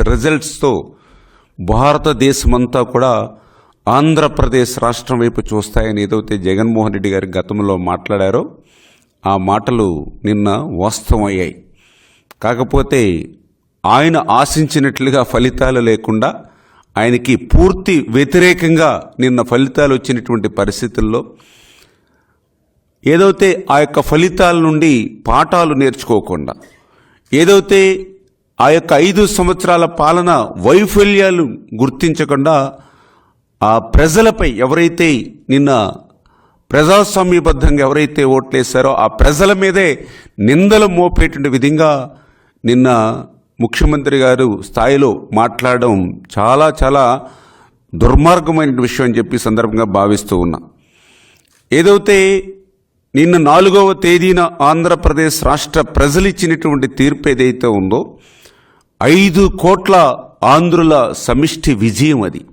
రిజల్ట్స్తో భారతదేశమంతా కూడా ఆంధ్రప్రదేశ్ రాష్ట్రం వైపు చూస్తాయని ఏదైతే జగన్మోహన్ రెడ్డి గారి గతంలో మాట్లాడారో ఆ మాటలు నిన్న వాస్తవమయ్యాయి. కాకపోతే ఆయన ఆశించినట్లుగా ఫలితాలు లేకుండా ఆయనకి పూర్తి వ్యతిరేకంగా నిన్న ఫలితాలు వచ్చినటువంటి పరిస్థితుల్లో ఏదైతే ఆ యొక్క ఫలితాల నుండి పాఠాలు నేర్చుకోకుండా ఏదైతే ఆ యొక్క ఐదు సంవత్సరాల పాలన వైఫల్యాలు గుర్తించకుండా ఆ ప్రజలపై ఎవరైతే నిన్న ప్రజాస్వామ్యబద్ధంగా ఎవరైతే ఓట్లేశారో ఆ ప్రజల మీదే నిందలు మోపేటువంటి విధంగా నిన్న ముఖ్యమంత్రి గారు స్థాయిలో మాట్లాడడం చాలా చాలా దుర్మార్గమైన విషయం అని చెప్పి సందర్భంగా భావిస్తూ ఉన్నా. ఏదైతే నిన్న నాలుగవ తేదీన ఆంధ్రప్రదేశ్ రాష్ట్ర ప్రజలు ఇచ్చినటువంటి తీర్పు ఏదైతే ఉందో ఐదు కోట్ల ఆంధ్రుల సమిష్టి విజయం అది.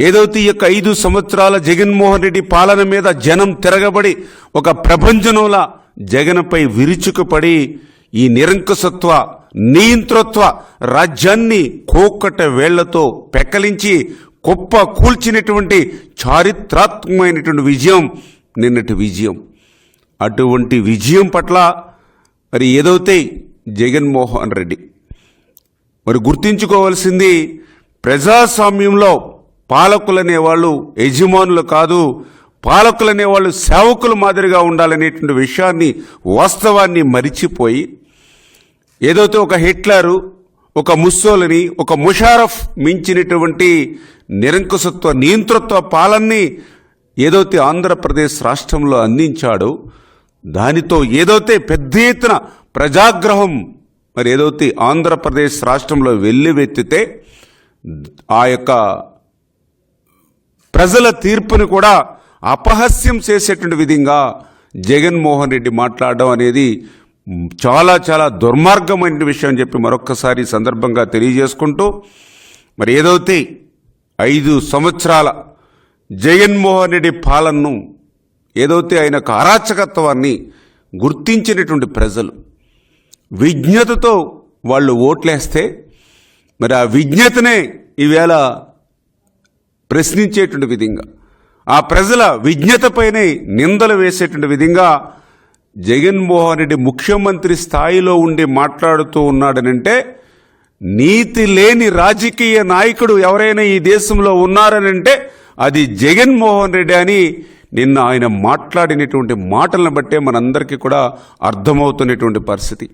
ఏదైతే ఈ యొక్క ఐదు సంవత్సరాల జగన్మోహన్ రెడ్డి పాలన మీద జనం తిరగబడి ఒక ప్రపంచంలా జగన్పై విరుచుకుపడి ఈ నిరంకుశత్వ నియంతృత్వ రాజ్యాన్ని కోకట వేళ్ళతో పెక్కలించి కుప్ప కూల్చినటువంటి చారిత్రాత్మకమైనటువంటి విజయం నిన్నటి విజయం. అటువంటి విజయం పట్ల మరి ఏదైతే జగన్మోహన్ రెడ్డి మరి గుర్తించుకోవాల్సింది ప్రజాస్వామ్యంలో పాలకులు అనేవాళ్ళు యజమానులు కాదు పాలకులు అనేవాళ్ళు సేవకులు మాదిరిగా ఉండాలనేటువంటి విషయాన్ని వాస్తవాన్ని మరిచిపోయి ఏదైతే ఒక హిట్లరు ఒక ముస్సోలని ఒక ముషారఫ్ మించినటువంటి నిరంకుశత్వ నియంతృత్వ పాలన్ని ఏదైతే ఆంధ్రప్రదేశ్ రాష్ట్రంలో అందించాడో దానితో ఏదైతే పెద్ద ఎత్తున ప్రజాగ్రహం మరి ఏదైతే ఆంధ్రప్రదేశ్ రాష్ట్రంలో వెల్లువెత్తితే ఆ యొక్క ప్రజల తీర్పుని కూడా అపహస్యం చేసేటువంటి విధంగా జగన్మోహన్ రెడ్డి మాట్లాడడం అనేది చాలా చాలా దుర్మార్గమైన విషయం అని చెప్పి మరొక్కసారి సందర్భంగా తెలియజేసుకుంటూ మరి ఏదైతే ఐదు సంవత్సరాల జగన్మోహన్ రెడ్డి పాలనను ఏదైతే ఆయన అరాచకత్వాన్ని గుర్తించినటువంటి ప్రజలు. విజ్ఞతతో వాళ్ళు ఓట్లేస్తే మరి ఆ విజ్ఞతనే ఈవేళ ప్రశ్నించేటువంటి విధంగా ఆ ప్రజల విజ్ఞతపైనే నిందలు వేసేటువంటి విధంగా జగన్మోహన్ రెడ్డి ముఖ్యమంత్రి స్థాయిలో ఉండి మాట్లాడుతూ ఉన్నాడనంటే నీతి లేని రాజకీయ నాయకుడు ఎవరైనా ఈ దేశంలో ఉన్నారనంటే అది జగన్మోహన్ రెడ్డి అని నిన్న ఆయన మాట్లాడినటువంటి మాటలను బట్టే మనందరికీ కూడా అర్థమవుతున్నటువంటి పరిస్థితి.